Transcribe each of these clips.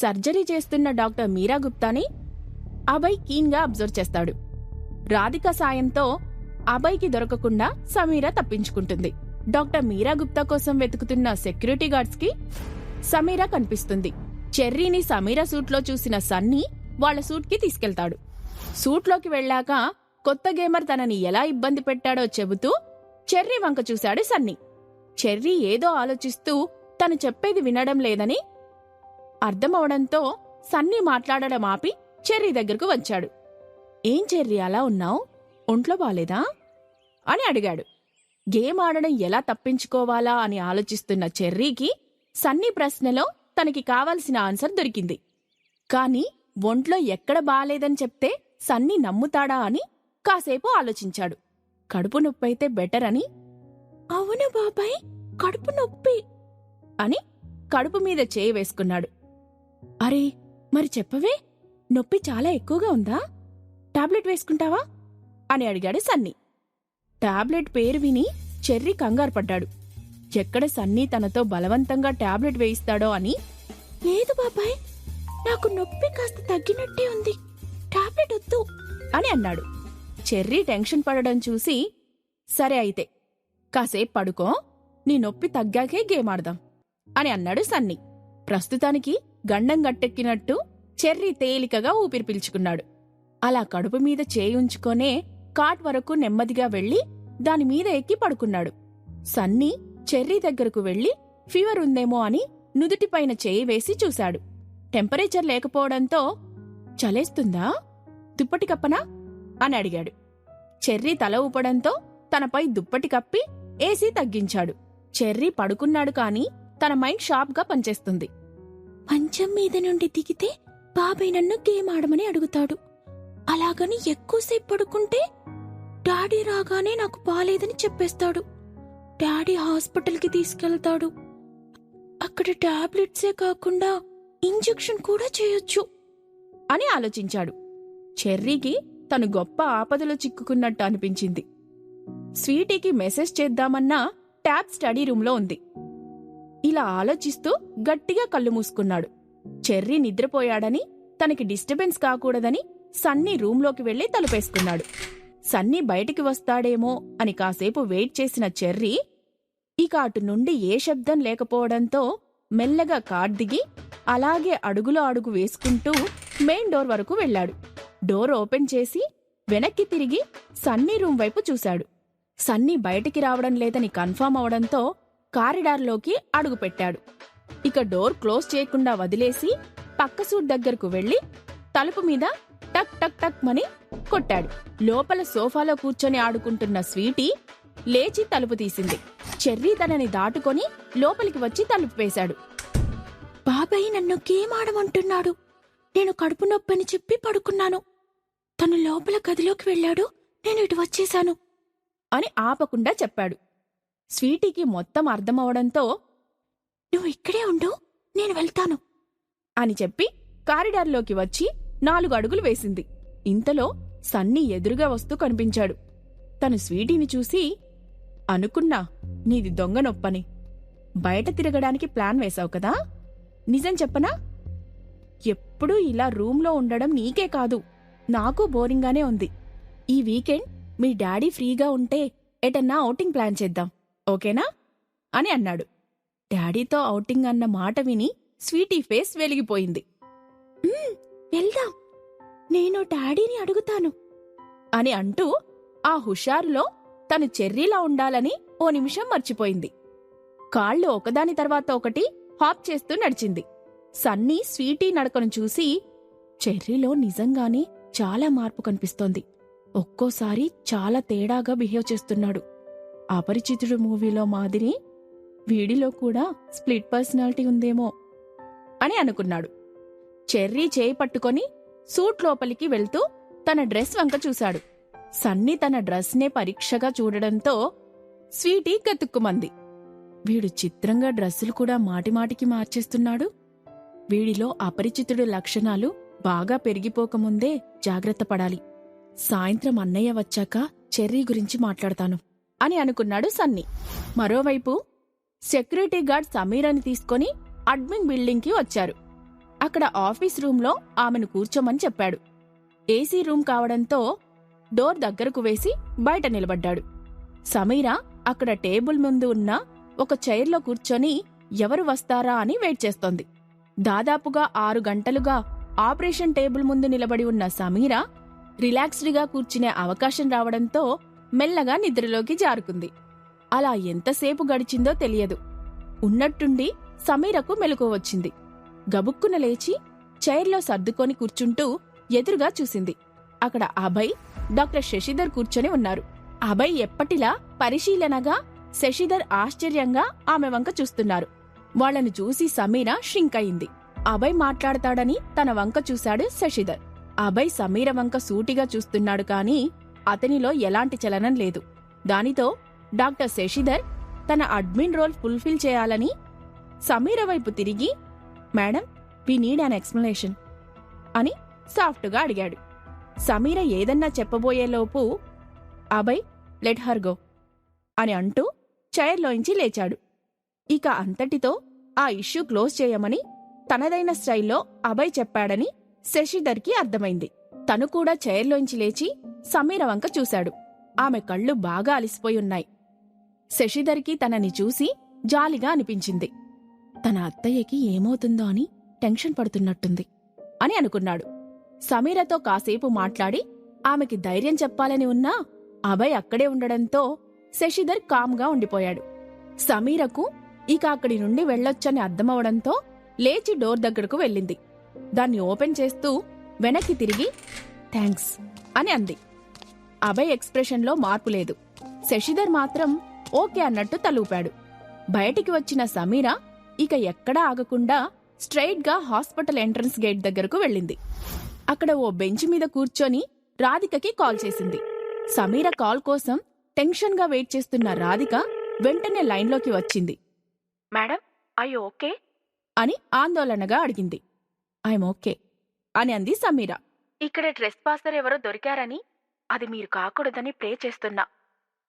Surgery చేస్తున్న doctor Meera గుప్తాని అభయ్ కీన్గా అబ్జర్వ్ చేస్తాడు. రాధిక సాయంతో అభయ్కి దొరకకుండా సమీరా తప్పించుకుంటుంది. డాక్టర్ మీరా గుప్తా కోసం వెతుకుతున్న సెక్యూరిటీ గార్డ్స్కి సమీరా కనిపిస్తుంది. చెర్రీని సమీరా సూట్లో చూసిన సన్నీ వాళ్ళ సూట్కి తీసుకెళ్తాడు. సూట్లోకి వెళ్ళాక కొత్త గేమర్ తనని ఎలా ఇబ్బంది పెట్టాడో చెబుతూ చెర్రీ వంక చూశాడు సన్నీ. చెర్రీ ఏదో ఆలోచిస్తూ తను చెప్పేది వినడం లేదని అర్థమవడంతో సన్నీ మాట్లాడడం ఆపి చెర్రీ దగ్గరకు వచ్చాడు. ఏం చెర్రీ అలా ఉన్నావు? ఒంట్లో బాలేదా? అని అడిగాడు. గేమ్ ఆడడం ఎలా తప్పించుకోవాలా? అని ఆలోచిస్తున్న చెర్రీకి సన్నీ ప్రశ్నలో తనకి కావాల్సిన ఆన్సర్ దొరికింది. కాని ఒంట్లో ఎక్కడ బాలేదని చెప్తే సన్నీ నమ్ముతాడా అని కాసేపు ఆలోచించాడు. కడుపు నొప్పైతే బెటర్ అని? అవును బాబాయ్ కడుపు నొప్పి అని కడుపు మీద చేయి వేసుకున్నాడు. అరే మరి చెప్పవే? నొప్పి చాలా ఎక్కువగా ఉందా? టాబ్లెట్ వేసుకుంటావా? అని అడిగాడు సన్నీ. టాబ్లెట్ పేరు విని చెర్రీ కంగారు పడ్డాడు. ఎక్కడ సన్నీ తనతో బలవంతంగా టాబ్లెట్ వేయిస్తాడో అని. లేదు బాబాయ్ నాకు నొప్పి కాస్త తగ్గినట్టే ఉంది. టాబ్లెట్ వద్దు. అని అన్నాడు. చెర్రీ టెన్షన్ పడడం చూసి సరే అయితే కాసేపు పడుకో నీ నొప్పి తగ్గాకే గేమ్ ఆడదాం అని అన్నాడు సన్నీ. ప్రస్తుతానికి గండం గట్టెక్కినట్టు చెర్రీ తేలికగా ఊపిరి పీల్చుకున్నాడు. అలా కడుపు మీద చేయుంచుకొనే కాట్ వరకు నెమ్మదిగా వెళ్ళి దానిమీద ఎక్కి పడుకున్నాడు. సన్నీ చెర్రీ దగ్గరకు వెళ్ళి ఫీవర్ ఉందేమో అని నుదుటిపైన చేయి వేసి చూశాడు. టెంపరేచర్ లేకపోవడంతో చలేస్తుందా? దుప్పటి కప్పనా? అని అడిగాడు. చెర్రీ తల ఊపడంతో తనపై దుప్పటి కప్పి ఏసీ తగ్గించాడు. చెర్రీ పడుకున్నాడు కాని తన మైండ్ షార్ప్గా పనిచేస్తుంది. మంచం మీద నుండి దిగితే బాబాయ్ నన్ను గేమ్ ఆడమని అడుగుతాడు. అలాగని ఎక్కువసేపు పడుకుంటే డాడీ రాగానే నాకు బాలేదని చెప్పేస్తాడు. డాడీ హాస్పిటల్కి తీసుకెళ్తాడు. అక్కడ టాబ్లెట్సే కాకుండా ఇంజెక్షన్ కూడా చేయొచ్చు అని ఆలోచించాడు. చెర్రీకి తను గొప్ప ఆపదలో చిక్కుకున్నట్టు అనిపించింది. స్వీటీకి మెసేజ్ చేద్దామన్నా ట్యాబ్ స్టడీ రూమ్లో ఉంది. ఇలా ఆలోచిస్తూ గట్టిగా కళ్ళు మూసుకున్నాడు. చెర్రీ నిద్రపోయాడని తనకి డిస్టర్బెన్స్ కాకూడదని సన్నీ రూంలోకి వెళ్ళి తలుపేసుకున్నాడు. సన్నీ బయటికి వస్తాడేమో అని కాసేపు వెయిట్ చేసిన చెర్రీ ఇక అటు నుండి ఏ శబ్దం లేకపోవడంతో మెల్లగా కార్ దిగి అలాగే అడుగులో అడుగు వేసుకుంటూ మెయిన్ డోర్ వరకు వెళ్ళాడు. డోర్ ఓపెన్ చేసి వెనక్కి తిరిగి సన్నీ రూమ్ వైపు చూశాడు. సన్నీ బయటికి రావడం లేదని కన్ఫర్మ్ అవడంతో కారిడార్లోకి అడుగుపెట్టాడు. ఇక డోర్ క్లోజ్ చేయకుండా వదిలేసి పక్క సూట్ దగ్గరకు వెళ్ళి తలుపు మీద టక్ టక్ టక్ మని కొట్టాడు. లోపల సోఫాలో కూర్చొని ఆడుకుంటున్న స్వీటీ లేచి తలుపు తీసింది. చెర్రీ తనని దాటుకొని లోపలికి వచ్చి తలుపు వేశాడు. బాబాయ్ నన్ను గేమ్ ఆడమంటున్నాడు? నేను కడుపు నొప్పని చెప్పి పడుకున్నాను. తను లోపల గదిలోకి వెళ్ళాడు. నేను ఇటు వచ్చేశాను అని ఆపకుండా చెప్పాడు. స్వీటీకి మొత్తం అర్థమవడంతో నువ్వు ఇక్కడే ఉండు నేను వెళ్తాను అని చెప్పి కారిడార్లోకి వచ్చి నాలుగు అడుగులు వేసింది. ఇంతలో సన్నీ ఎదురుగా వస్తూ కనిపించాడు. తను స్వీటీని చూసి అనుకున్నా నీది దొంగ నొప్పని. బయట తిరగడానికి ప్లాన్ వేశావు కదా? నిజం చెప్పనా? ఎప్పుడూ ఇలా రూంలో ఉండడం నీకే కాదు నాకు బోరింగ్గానే ఉంది. ఈ వీకెండ్ మీ డాడీ ఫ్రీగా ఉంటే ఎటన్నా ఔటింగ్ ప్లాన్ చేద్దాం. ఓకేనా? అని అన్నాడు. డాడీతో ఔటింగ్ అన్న మాట విని స్వీటీ ఫేస్ వెలిగిపోయింది. వెళ్దాం. నేను డాడీని అడుగుతాను. అని అంటూ ఆ హుషారులో తను చెర్రీలా ఉండాలని ఓ నిమిషం మర్చిపోయింది. కాళ్ళు ఒకదాని తర్వాత ఒకటి హాప్ చేస్తూ నడిచింది. సన్నీ స్వీటీ నడకను చూసి చెర్రీలో నిజంగానే చాలా మార్పు కనిపిస్తోంది. ఒక్కోసారి చాలా తేడాగా బిహేవ్ చేస్తున్నాడు. అపరిచితుడు మూవీలో మాదిరి వీడిలో కూడా స్ప్లిట్ పర్సనాలిటీ ఉందేమో అని అనుకున్నాడు. చెర్రీ చేయి పట్టుకొని సూట్ లోపలికి వెళ్తూ తన డ్రెస్ వంక చూశాడు. సన్నీ తన డ్రెస్నే పరీక్షగా చూడడంతో స్వీటీ గతుక్కుమంది. వీడు చిత్రంగా డ్రెస్సులు కూడా మాటిమాటికి మార్చేస్తున్నాడు. వీడిలో అపరిచితుడి లక్షణాలు బాగా పెరిగిపోకముందే జాగ్రత్త పడాలి. సాయంత్రం అన్నయ్య వచ్చాక చెర్రీ గురించి మాట్లాడతాను. అని అనుకున్నాడు సన్నీ. మరోవైపు సెక్యూరిటీ గార్డ్ సమీరాని తీసుకొని అడ్మిన్ బిల్డింగ్కి వచ్చారు. అక్కడ ఆఫీస్ రూంలో ఆమెను కూర్చోమని చెప్పాడు. ఏసీ రూమ్ కావడంతో డోర్ దగ్గరకు వేసి బయట నిలబడ్డాడు. సమీర అక్కడ టేబుల్ ముందు ఉన్న ఒక చైర్లో కూర్చొని ఎవరు వస్తారా అని వెయిట్ చేస్తోంది. దాదాపుగా ఆరు గంటలుగా ఆపరేషన్ టేబుల్ ముందు నిలబడి ఉన్న సమీర రిలాక్స్డ్గా కూర్చునే అవకాశం రావడంతో మెల్లగా నిద్రలోకి జారుకుంది. అలా ఎంతసేపు గడిచిందో తెలియదు. ఉన్నట్టుండి సమీరకు మెలకువ వచ్చింది. గబుక్కున లేచి చైర్లో సర్దుకొని కూర్చుంటూ ఎదురుగా చూసింది. అక్కడ అభయ్ డాక్టర్ శశిధర్ కూర్చొని ఉన్నారు. అభయ్ ఎప్పటిలా పరిశీలనగా శశిధర్ ఆశ్చర్యంగా ఆమె వంక చూస్తున్నారు. వాళ్ళను చూసి సమీర షింక్ అయింది. అభయ్ మాట్లాడతాడని తన వంక చూశాడు శశిధర్. అభయ్ సమీర వంక సూటిగా చూస్తున్నాడు కానీ అతనిలో ఎలాంటి చలనం లేదు. దానితో డాక్టర్ శశిధర్ తన అడ్మిన్ రోల్ ఫుల్ఫిల్ చేయాలని సమీర వైపు తిరిగి madam we need an explanation అని సాఫ్ట్గా అడిగాడు. సమీర ఏదన్నా చెప్పబోయేలోపు అభయ్ లెట్ హర్ గో అని అంటూ చైర్లోంచి లేచాడు. ఇక అంతటితో ఆ ఇష్యూ క్లోజ్ చేయమని తనదైన స్టైల్లో అభయ్ చెప్పాడని శశిధర్కి అర్థమైంది. తను కూడా చైర్లోంచి లేచి సమీర వంక చూశాడు. ఆమె కళ్ళు బాగా అలిసిపోయి ఉన్నాయి శశిధర్కి తనని చూసి జాలిగా అనిపించింది. తన అత్తయ్యకి ఏమవుతుందో అని టెన్షన్ పడుతున్నట్టుంది అని అనుకున్నాడు. సమీరతో కాసేపు మాట్లాడి ఆమెకి ధైర్యం చెప్పాలని ఉన్నా అభయ్ అక్కడే ఉండడంతో శశిధర్ కామ్గా ఉండిపోయాడు. సమీరకు ఇక అక్కడి నుండి వెళ్ళొచ్చని అర్థమవడంతో లేచి డోర్ దగ్గరకు వెళ్ళింది. దాన్ని ఓపెన్ చేస్తూ వెనక్కి తిరిగి థ్యాంక్స్ అని అంది. అభయ్ ఎక్స్ప్రెషన్లో మార్పు లేదు. శశిధర్ మాత్రం ఓకే అన్నట్టు తలూపాడు. బయటికి వచ్చిన సమీర ఇక ఎక్కడా ఆగకుండా స్ట్రైట్గా హాస్పిటల్ ఎంట్రన్స్ గేట్ దగ్గరకు వెళ్ళింది. అక్కడ ఓ బెంచ్ మీద కూర్చొని రాధికకి కాల్ చేసింది. సమీర కాల్ కోసం టెన్షన్గా వెయిట్ చేస్తున్న రాధిక వెంటనే లైన్లోకి వచ్చింది. Madam I okay? అని ఆందోళనగా అడిగింది. ఐఎమ్ ఓకే అని అంది సమీర. ఇక్కడ డ్రెస్ పాసర్ ఎవరో దొరికారని అది మీరు కాకూడదని ప్రే చేస్తున్నా.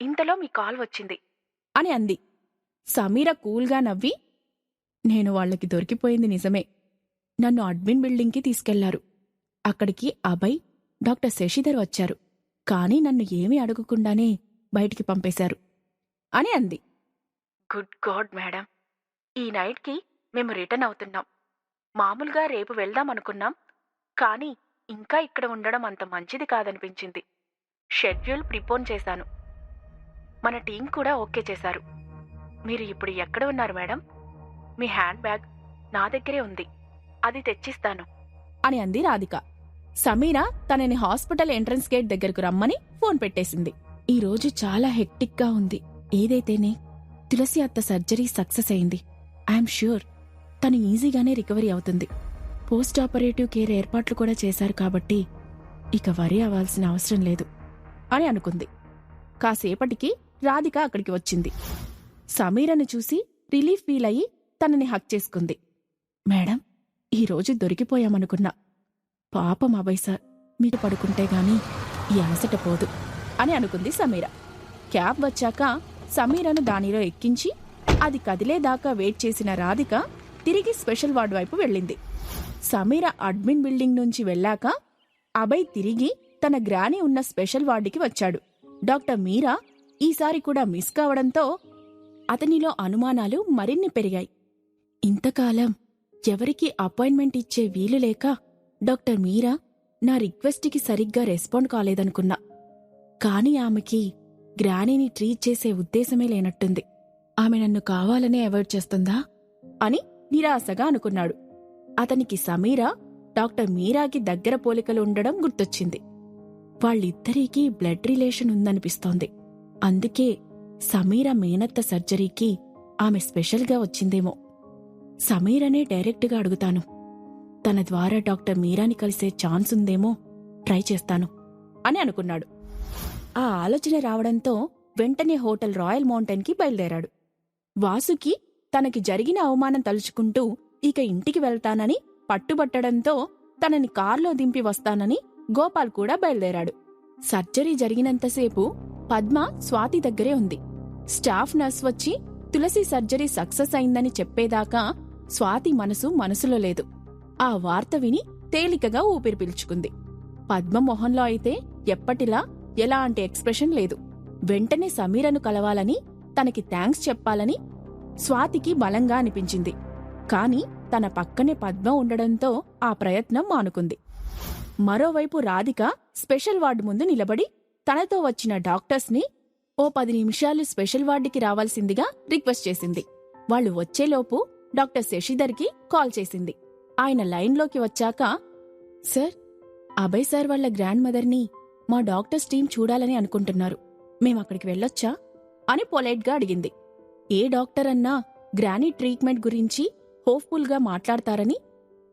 ఇంతలో మీ కాల్ వచ్చింది. అని అంది. సమీర కూల్గా నవ్వి నేను వాళ్ళకి దొరికిపోయింది నిజమే. నన్ను అడ్మిన్ బిల్డింగ్కి తీసుకెళ్ళారు. అక్కడికి అభయ్ డాక్టర్ శశిధర్ వచ్చారు. కానీ నన్ను ఏమీ అడగకుండానే బయటికి పంపేశారు. అని అంది. Good God madam. ఈ నైట్కి మేము రిటర్న్ అవుతున్నాం. మామూలుగా రేపు వెళ్దాం అనుకున్నాం. కానీ ఇంకా ఇక్కడ ఉండడం అంత మంచిది కాదనిపించింది. షెడ్యూల్ ప్రిపోన్ చేశాను. మన టీం కూడా ఓకే చేశారు. మీరు ఇప్పుడు ఎక్కడ ఉన్నారు మేడం? మీ హ్యాండ్ బ్యాగ్ నా దగ్గరే ఉంది. అది తెచ్చిస్తాను. అని అంది రాధిక. సమీర తనని హాస్పిటల్ ఎంట్రన్స్ గేట్ దగ్గరకు రమ్మని ఫోన్ పెట్టేసింది. ఈ రోజు చాలా హెక్టిక్గా ఉంది. ఏదైతేనే తులసి అత్త సర్జరీ సక్సెస్ అయింది. I'm sure. తను ఈజీగానే రికవరీ అవుతుంది. పోస్ట్ ఆపరేటివ్ కేర్ ఏర్పాట్లు కూడా చేశారు కాబట్టి ఇక వరి అవ్వాల్సిన అవసరం లేదు. అని అనుకుంది. కాసేపటికి రాధిక అక్కడికి వచ్చింది. సమీరను చూసి రిలీఫ్ ఫీల్ అయ్యి తనని హక్ చేసుకుంది. మేడం ఈరోజు దొరికిపోయామనుకున్నా. పాపం అభయ్ సార్ మీరు పడుకుంటే గాని ఈ అలసట పోదు అని అనుకుంది సమీర. క్యాబ్ వచ్చాక సమీరను దానిలో ఎక్కించి అది కదిలేదాకా వెయిట్ చేసిన రాధిక తిరిగి స్పెషల్ వార్డ్ వైపు వెళ్ళింది. సమీర అడ్మిన్ బిల్డింగ్ నుంచి వెళ్ళాక అభయ్ తిరిగి తన గ్రాని ఉన్న స్పెషల్ వార్డుకి వచ్చాడు. డాక్టర్ మీరా ఈసారి కూడా మిస్ కావడంతో అతనిలో అనుమానాలు మరిన్ని పెరిగాయి. ఇంతకాలం ఎవరికీ అపాయింట్మెంట్ ఇచ్చే వీలు లేక డాక్టర్ మీరా నా రిక్వెస్ట్కి సరిగ్గా రెస్పాండ్ కాలేదనుకున్నా. కాని ఆమెకి గ్రానీని ట్రీట్ చేసే ఉద్దేశమే లేనట్టుంది. ఆమె నన్ను కావాలనే అవాయిడ్ చేస్తుందా? అని నిరాశగా అనుకున్నాడు. అతనికి సమీరా డాక్టర్ మీరాకి దగ్గర పోలికలు ఉండడం గుర్తొచ్చింది. వాళ్ళిద్దరికీ బ్లడ్ రిలేషన్ ఉందనిపిస్తోంది. అందుకే సమీర మేనత్త సర్జరీకి ఆమె స్పెషల్గా వచ్చిందేమో. సమీరనే డైరెక్ట్గా అడుగుతాను. తన ద్వారా డాక్టర్ మీరాని కలిసే ఛాన్స్ ఉందేమో ట్రై చేస్తాను అని అనుకున్నాడు. ఆ ఆలోచన రావడంతో వెంటనే హోటల్ రాయల్ మౌంటైన్కి బయలుదేరాడు. వాసుకి తనకి జరిగిన అవమానం తలుచుకుంటూ ఇక ఇంటికి వెళ్తానని పట్టుబట్టడంతో తనని కార్లో దింపి వస్తానని గోపాల్ కూడా బయలుదేరాడు. సర్జరీ జరిగినంతసేపు పద్మ స్వాతి దగ్గరే ఉంది. స్టాఫ్ నర్స్ వచ్చి తులసి సర్జరీ సక్సెస్ అయిందని చెప్పేదాకా స్వాతి మనసు మనసులో లేదు. ఆ వార్త విని తేలికగా ఊపిరి పీల్చుకుంది. పద్మ మొహంలో అయితే ఎప్పటిలా ఎలాంటి ఎక్స్ప్రెషన్ లేదు. వెంటనే సమీరను కలవాలని తనకి థ్యాంక్స్ చెప్పాలని స్వాతికి బలంగా అనిపించింది. కాని తన పక్కనే పద్మ ఉండడంతో ఆ ప్రయత్నం మానుకుంది. మరోవైపు రాధిక స్పెషల్ వార్డు ముందు నిలబడి తనతో వచ్చిన డాక్టర్స్ని ఓ పది నిమిషాలు స్పెషల్ వార్డుకి రావాల్సిందిగా రిక్వెస్ట్ చేసింది. వాళ్ళు వచ్చేలోపు డాక్టర్ శశిధర్కి కాల్ చేసింది. ఆయన లైన్లోకి వచ్చాక సార్ అభయ్ సార్ వాళ్ళ గ్రాండ్ మదర్ని మా డాక్టర్స్ టీం చూడాలని అనుకుంటున్నారు. మేమక్కడికి వెళ్ళొచ్చా? అని పొలైట్గా అడిగింది. ఏ డాక్టర్ అన్నా గ్రానీ ట్రీట్మెంట్ గురించి హోప్ఫుల్గా మాట్లాడతారని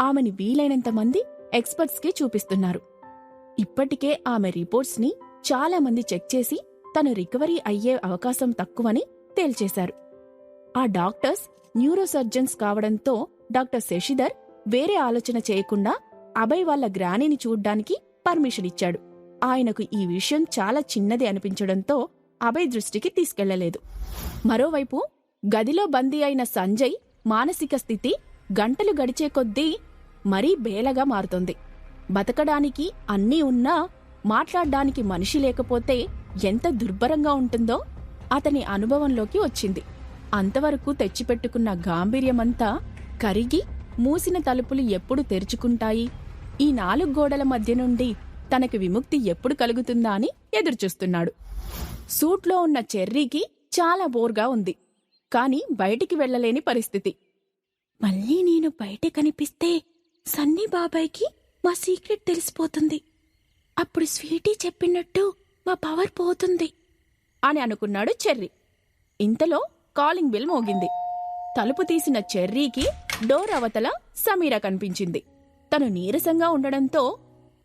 ఆమెని వీలైనంతమంది ఎక్స్పర్ట్స్కి చూపిస్తున్నారు. ఇప్పటికే ఆమె రిపోర్ట్స్ని చాలా మంది చెక్ చేసి తను రికవరీ అయ్యే అవకాశం తక్కువని తేల్చేశారు. ఆ డాక్టర్స్ న్యూరోసర్జన్స్ కావడంతో డాక్టర్ శశిధర్ వేరే ఆలోచన చేయకుండా అభయ్ వాళ్ళ గ్రానీని చూడ్డానికి పర్మిషన్ ఇచ్చాడు. ఆయనకు ఈ విషయం చాలా చిన్నది అనిపించడంతో అభయ్ దృష్టికి తీసుకెళ్ళలేదు. మరోవైపు గదిలో బందీ అయిన సంజయ్ మానసిక స్థితి గంటలు గడిచే కొద్దీ మరీ బేలగా మారుతోంది. బతకడానికి అన్నీ ఉన్నా మాట్లాడ్డానికి మనిషి లేకపోతే ఎంత దుర్భరంగా ఉంటుందో అతని అనుభవంలోకి వచ్చింది. అంతవరకు తెచ్చిపెట్టుకున్న గాంభీర్యమంతా కరిగి మూసిన తలుపులు ఎప్పుడు తెరుచుకుంటాయి? ఈ నాలుగు గోడల మధ్య నుండి తనకి విముక్తి ఎప్పుడు కలుగుతుందా అని ఎదురుచూస్తున్నాడు. సూట్లో ఉన్న చెర్రీకి చాలా బోర్గా ఉంది. కాని బయటికి వెళ్ళలేని పరిస్థితి. మళ్ళీ నేను బయట కనిపిస్తే సన్నీ బాబాయ్కి మా సీక్రెట్ తెలిసిపోతుంది. అప్పుడు స్వీటీ చెప్పినట్టు మా పవర్ పోతుంది. అని అనుకున్నాడు చెర్రీ. ఇంతలో కాలింగ్ బిల్ మోగింది. తలుపు తీసిన చెర్రీకి డోర్ అవతల సమీర కనిపించింది. తను నీరసంగా ఉండడంతో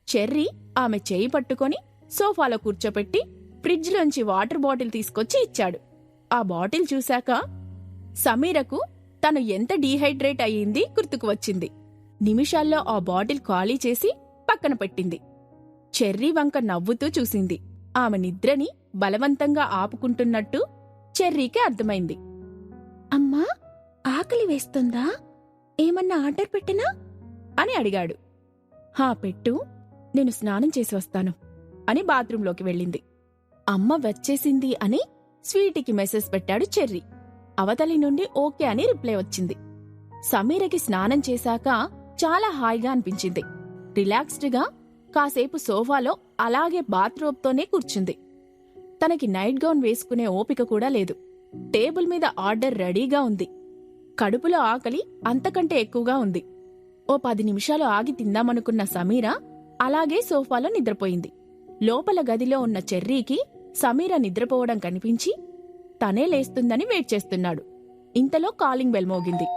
చెర్రీ ఆమె చేయి పట్టుకొని సోఫాలో కూర్చోపెట్టి ఫ్రిడ్జ్లోంచి వాటర్ బాటిల్ తీసుకొచ్చి ఇచ్చాడు. ఆ బాటిల్ చూశాక సమీరకు తను ఎంత డీహైడ్రేట్ అయ్యింది గుర్తుకు వచ్చింది. నిమిషాల్లో ఆ బాటిల్ ఖాళీ చేసి పక్కన పెట్టింది. చెర్రీ వంక నవ్వుతూ చూసింది. ఆమె నిద్రని బలవంతంగా ఆపుకుంటున్నట్టు చెర్రీకి అర్థమైంది. అమ్మా ఆకలి వేస్తుందా? ఏమన్నా ఆర్డర్ పెట్టినా? అని అడిగాడు. హా పెట్టు. నేను స్నానం చేసి వస్తాను అని బాత్రూంలోకి వెళ్ళింది. అమ్మ వచ్చేసింది అని స్వీటీకి మెసేజ్ పెట్టాడు చెర్రీ. అవతలి నుండి ఓకే అని రిప్లై వచ్చింది. సమీరకి స్నానం చేశాక చాలా హాయిగా అనిపించింది. రిలాక్స్డ్గా కాసేపు సోఫాలో అలాగే బాత్రోబ్తోనే కూర్చుంది. తనకి నైట్ గౌన్ వేసుకునే ఓపిక కూడా లేదు. టేబుల్ మీద ఆర్డర్ రెడీగా ఉంది. కడుపులో ఆకలి అంతకంటే ఎక్కువగా ఉంది. ఓ పది నిమిషాలు ఆగి తిందామనుకున్న సమీర అలాగే సోఫాలో నిద్రపోయింది. లోపల గదిలో ఉన్న చెర్రీకి సమీర నిద్రపోవడం కనిపించి తనే లేస్తుందని వెయిట్ చేస్తున్నాడు. ఇంతలో కాలింగ్ బెల్ మోగింది.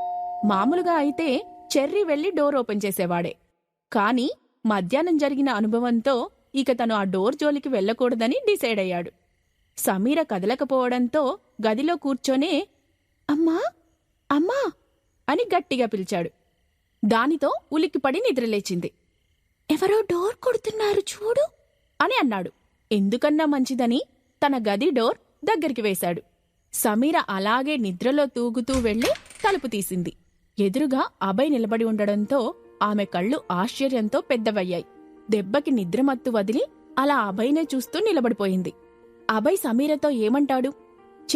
మామూలుగా అయితే చెర్రీ వెళ్ళి డోర్ ఓపెన్ చేసేవాడే. కాని మధ్యాహ్నం జరిగిన అనుభవంతో ఇక తను ఆ డోర్ జోలికి వెళ్ళకూడదని డిసైడ్ అయ్యాడు. సమీర కదలకపోవడంతో గదిలో కూర్చొనే అమ్మా అమ్మా అని గట్టిగా పిలిచాడు. దానితో ఉలిక్కిపడి నిద్రలేచింది. ఎవరో డోర్ కొడుతున్నారు చూడు అని అన్నాడు. ఎందుకన్నా మంచిదని తన గది డోర్ దగ్గరికి వేశాడు. సమీర అలాగే నిద్రలో తూగుతూ వెళ్ళి తలుపు తీసింది. ఎదురుగా అభయ్ నిలబడి ఉండడంతో ఆమె కళ్ళు ఆశ్చర్యంతో పెద్దవయ్యాయి. దెబ్బకి నిద్రమత్తు వదిలి అలా అభయ్నే చూస్తూ నిలబడిపోయింది. అభయ్ సమీరతో ఏమంటాడు?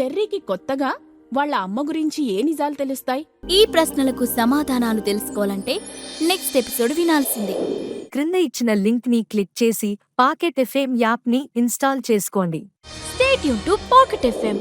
చెర్రీకి కొత్తగా వాళ్ళ అమ్మ గురించి ఏ నిజాలు తెలుస్తాయి? ఈ ప్రశ్నలకు సమాధానాలు తెలుసుకోవాలంటే నెక్స్ట్ ఎపిసోడ్ వినాల్సిందే. క్రింద ఇచ్చిన లింక్ని క్లిక్ చేసి పాకెట్ ఎఫ్ఎం యాప్ని ఇన్స్టాల్ చేసుకోండి. స్టేట్ యూన్ టు పాకెట్ ఎఫ్ఎం